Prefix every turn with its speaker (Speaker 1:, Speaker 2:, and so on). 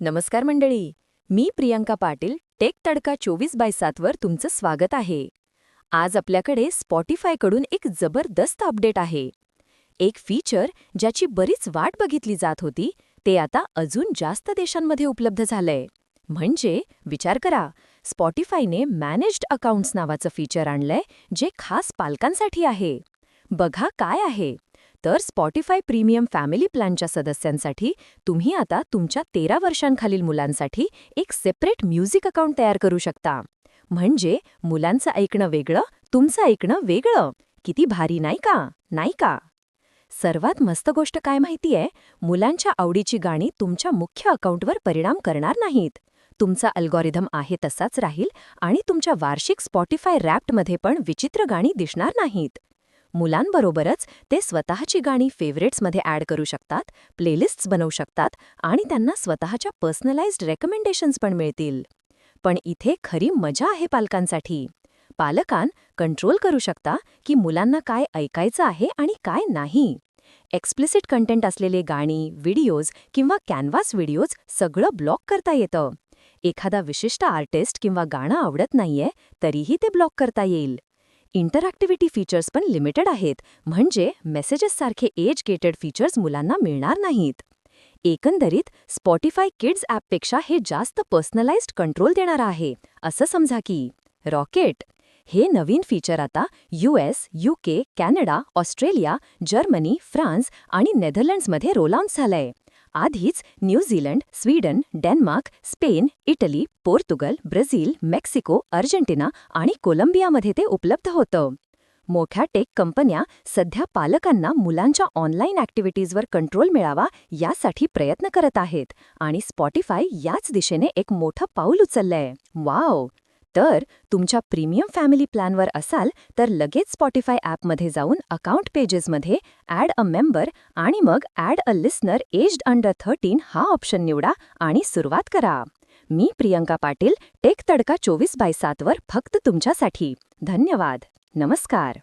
Speaker 1: नमस्कार मंडळी मी प्रियंका पाटील टेक तडका चोवीस बाय सातवर तुमचं स्वागत आहे. आज आपल्याकडे स्पॉटीफायकडून एक जबरदस्त अपडेट आहे. एक फीचर ज्याची बरीच वाट बघितली जात होती ते आता अजून जास्त देशांमध्ये उपलब्ध झालंय. म्हणजे विचार करा स्पॉटीफायने मॅनेज्ड अकाउंट्स नावाचं फीचर आणलंय जे खास पालकांसाठी आहे. बघा काय आहे. तर स्पॉटीफाय प्रीमियम फॅमिली प्लॅनच्या सदस्यांसाठी तुम्ही आता तुमच्या तेरा वर्षांखालील मुलांसाठी एक सेपरेट म्युझिक अकाउंट तयार करू शकता. म्हणजे मुलांचं ऐकणं वेगळं तुमचं ऐकणं वेगळं. किती भारी नाही का? नाही का? सर्वात मस्त गोष्ट काय माहितीये मुलांच्या आवडीची गाणी तुमच्या मुख्य अकाउंटवर परिणाम करणार नाहीत. तुमचा अल्गोरिदम आहे तसाच राहील आणि तुमच्या वार्षिक स्पॉटीफाय रॅप्टमध्ये पण विचित्र गाणी दिसणार नाहीत. मुलांबरोबरच ते स्वतःची गाणी फेवरेट्समध्ये ॲड करू शकतात प्लेलिस्ट्स बनवू शकतात आणि त्यांना स्वतःच्या पर्सनलाइज्ड रेकमेंडेशन्स पण मिळतील. पण इथे खरी मजा आहे पालकांसाठी. पालकान कंट्रोल करू शकता की मुलांना काय ऐकायचं आहे आणि काय नाही. एक्सप्लिसिट कंटेंट असलेले गाणी व्हिडिओज किंवा कॅनव्हास व्हिडिओज सगळं ब्लॉक करता येतं. एखादा विशिष्ट आर्टिस्ट किंवा गाणं आवडत नाहीये तरीही ते ब्लॉक करता येईल. इंटरॅक्टिव्हिटी फीचर्स पण लिमिटेड आहेत. म्हणजे मेसेजेससारखे एज गेटेड फीचर्स मुलांना मिळणार नाहीत. एकंदरीत स्पॉटीफाय किड्स ॲपपेक्षा हे जास्त पर्सनलाइज्ड कंट्रोल देणार आहे. असं समजा की रॉकेट हे नवीन फीचर आता U S UK Canada Australia Germany France आणि नेदरलँड्समध्ये रोल आउट झालंय. आधीच New Zealand Sweden Denmark Spain Italy Portugal Brazil Mexico Argentina आणि कोलंबियामध्ये ते उपलब्ध होतं. मोठ्या टेक कंपन्या सध्या पालकांना मुलांच्या ऑनलाईन ॲक्टिव्हिटीजवर कंट्रोल मिळावा यासाठी प्रयत्न करत आहेत आणि स्पॉटीफाय याच दिशेने एक मोठं पाऊल उचललंय. वाव! तर तुमच्या प्रीमियम फॅमिली प्लॅनवर असाल तर लगेच स्पॉटीफाय ॲपमध्ये जाऊन अकाउंट पेजेसमध्ये ॲड अ मेंबर आणि मग add a listener aged under thirteen हा ऑप्शन निवडा आणि सुरुवात करा. मी प्रियंका पाटील टेक तडका चोवीस बाय सातवर फक्त तुमच्यासाठी. धन्यवाद. नमस्कार.